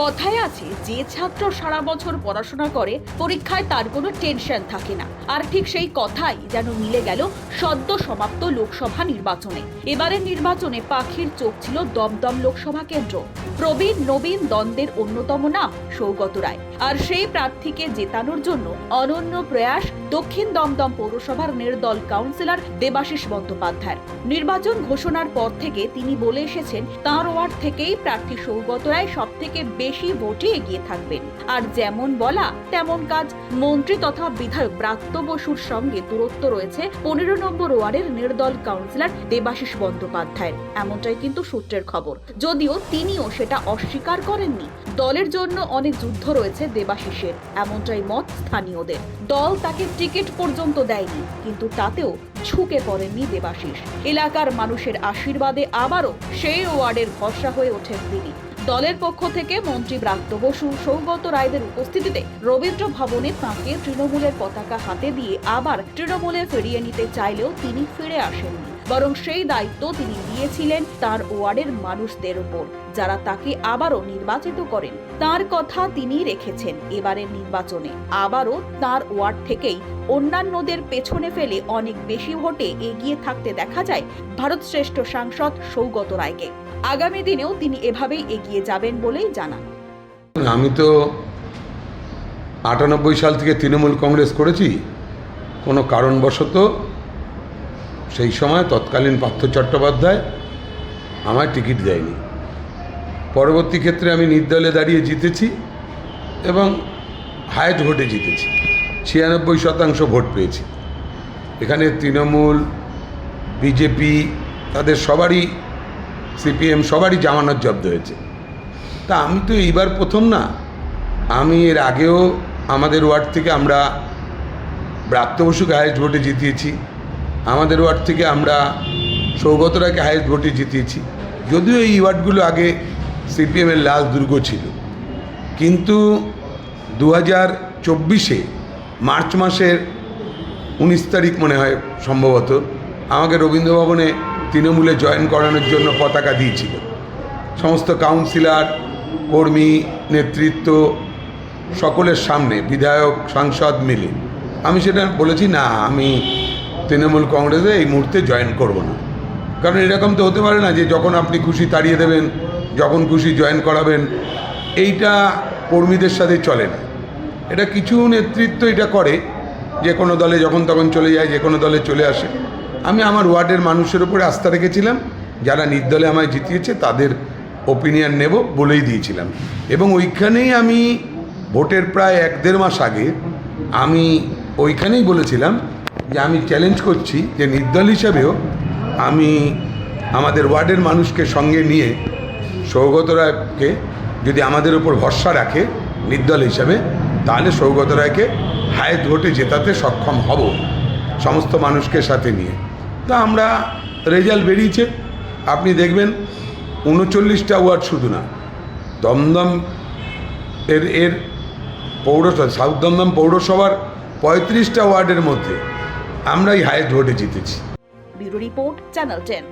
কথায় আছে, যে ছাত্র সারা বছর পড়াশোনা করে, পরীক্ষায় তার কোনো টেনশন থাকে না। আর ঠিক সেই কথাই যেন মিলে গেল সদ্য সমাপ্ত লোকসভা নির্বাচনে। এবারের নির্বাচনে পাখির চোখ ছিল দমদম লোকসভা কেন্দ্র। প্রবীণ নবীন দ্বন্দ্বের অন্যতম নাম সৌগত রায়। আর সেই প্রার্থীকে জেতানোর জন্য অনন্য প্রয়াস দক্ষিণ দমদম পৌরসভার নির্দল কাউন্সিলর দেবাশিস বন্দ্যোপাধ্যায় নির্বাচন ঘোষণার পর থেকে তিনি বলে এসেছেন, তাঁর ওয়ার্ড থেকেই প্রার্থী সৌগত রায় সব থেকে বেশি ভোটে এগিয়ে থাকবেন। আর যেমন বলা, তেমন কাজ। মন্ত্রী তথা বিধায়ক ব্রাত্য বসুর সঙ্গে দূরত্ব রয়েছে পনেরো নম্বর ওয়ার্ডের নির্দল কাউন্সিলর দেবাশিস বন্দ্যোপাধ্যায়ের এমনটাই কিন্তু সূত্রের খবর। যদিও তিনিও সেটা অস্বীকার করেননি। দলের জন্য অনেক যুদ্ধ রয়েছে দেবাশিসের। এমনটাই মত স্থানীয়দের। দল তাকে টিকিট পর্যন্ত দেয়নি, কিন্তু তাতেও ঝুঁকে পড়েননি দেবাশিস। এলাকার মানুষের আশীর্বাদে আবারও সেই ওয়ার্ডের ভরসা হয়ে ওঠেন তিনি। দলের পক্ষ থেকে মন্ত্রী ব্রাত্য বসু সৌগত রায়দের উপস্থিতিতে রবীন্দ্র ভবনে তাঁকে তৃণমূলের পতাকা হাতে দিয়ে আবার তৃণমূলে ফিরিয়ে নিতে চাইলেও তিনি ফিরে আসেননি। বরং সেই দায়িত্ব তিনি দিয়েছিলেন তার ওয়ার্ডের মানুষদের উপর। যারা তাকে আবারও নির্বাচিত করেন, তার কথা তিনি রেখেছেন এবারের নির্বাচনে। আবারও তার ওয়ার্ড থেকেই অন্যান্যদের পেছনে ফেলে অনেক বেশি ভোটে এগিয়ে থাকতে দেখা যায় ভারত শ্রেষ্ঠ সাংসদ সৌগত রায়কে। আগামী দিনেও তিনি এভাবেই এগিয়ে যাবেন বলেই জানান। আমি তো আটানব্বই সাল থেকে তৃণমূল কংগ্রেস করেছি। কোনো কারণবশত সেই সময় তৎকালীন পার্থ চট্টোপাধ্যায় আমায় টিকিট দেয়নি। পরবর্তী ক্ষেত্রে আমি নির্দলে দাঁড়িয়ে জিতেছি এবং হায়েস্ট ভোটে জিতেছি। ছিয়ানব্বই শতাংশ ভোট পেয়েছি। এখানে তৃণমূল, বিজেপি, তাদের সবারই সিপিএম সবারই জামানত জব্দ হয়েছে। তা আমি তো এইবার প্রথম না। আমি এর আগেও আমাদের ওয়ার্ড থেকে আমরা ব্রাত্য বসুকে হায়েস্ট ভোটে জিতিয়েছি। আমাদের ওয়ার্ড থেকে আমরা সৌগত রায়কে হায়েস্ট ভোটে জিতিয়েছি। যদিও এই ওয়ার্ডগুলো আগে সিপিএমের লাল দুর্গ ছিল। কিন্তু দু হাজার চব্বিশে মার্চ মাসের উনিশ তারিখ মনে হয় সম্ভবত আমাকে রবীন্দ্র ভবনে তৃণমূলে জয়েন করানোর জন্য পতাকা দিয়েছিল। সমস্ত কাউন্সিলর, কর্মী, নেতৃত্ব সকলের সামনে, বিধায়ক, সাংসদ মিলে। আমি সেটা বলেছি, না, আমি তৃণমূল কংগ্রেসে এই মুহূর্তে জয়েন করব না। কারণ এরকম তো হতে পারে না যে যখন আপনি খুশি তাড়িয়ে দেবেন, যখন খুশি জয়েন করাবেন, এইটা কর্মীদের সাথে চলে না। এটা কিছু নেতৃত্ব এটা করে, যে কোনো দলে যখন তখন চলে যায়, যে কোনো দলে চলে আসে। আমি আমার ওয়ার্ডের মানুষের উপরে আস্থা রেখেছিলাম। যারা নির্দলে আমায় জিতিয়েছে, তাদের ওপিনিয়ন নেব বলেই দিয়েছিলাম। এবং ওইখানেই আমি ভোটের প্রায় এক দেড় মাস আগে আমি ওইখানেই বলেছিলাম যে আমি চ্যালেঞ্জ করছি যে নির্দল হিসাবেও আমি আমাদের ওয়ার্ডের মানুষকে সঙ্গে নিয়ে সৌগত রায়কে যদি আমাদের উপর ভরসা রাখে নির্দল হিসাবে, তাহলে সৌগত রায়কে হায়েস্ট ভোটে জেতাতে সক্ষম হব সমস্ত মানুষকে সাথে নিয়ে। তা আমরা রেজাল্ট বেরিয়েছে। আপনি দেখবেন উনচল্লিশটা ওয়ার্ড শুধু না, দমদম এর এর পৌরসভা, সাউথ দমদম পৌরসভার পঁয়ত্রিশটা ওয়ার্ডের মধ্যে আমরাই হায়েস্ট ভোটে জিতেছি। Bureau report, channel ten.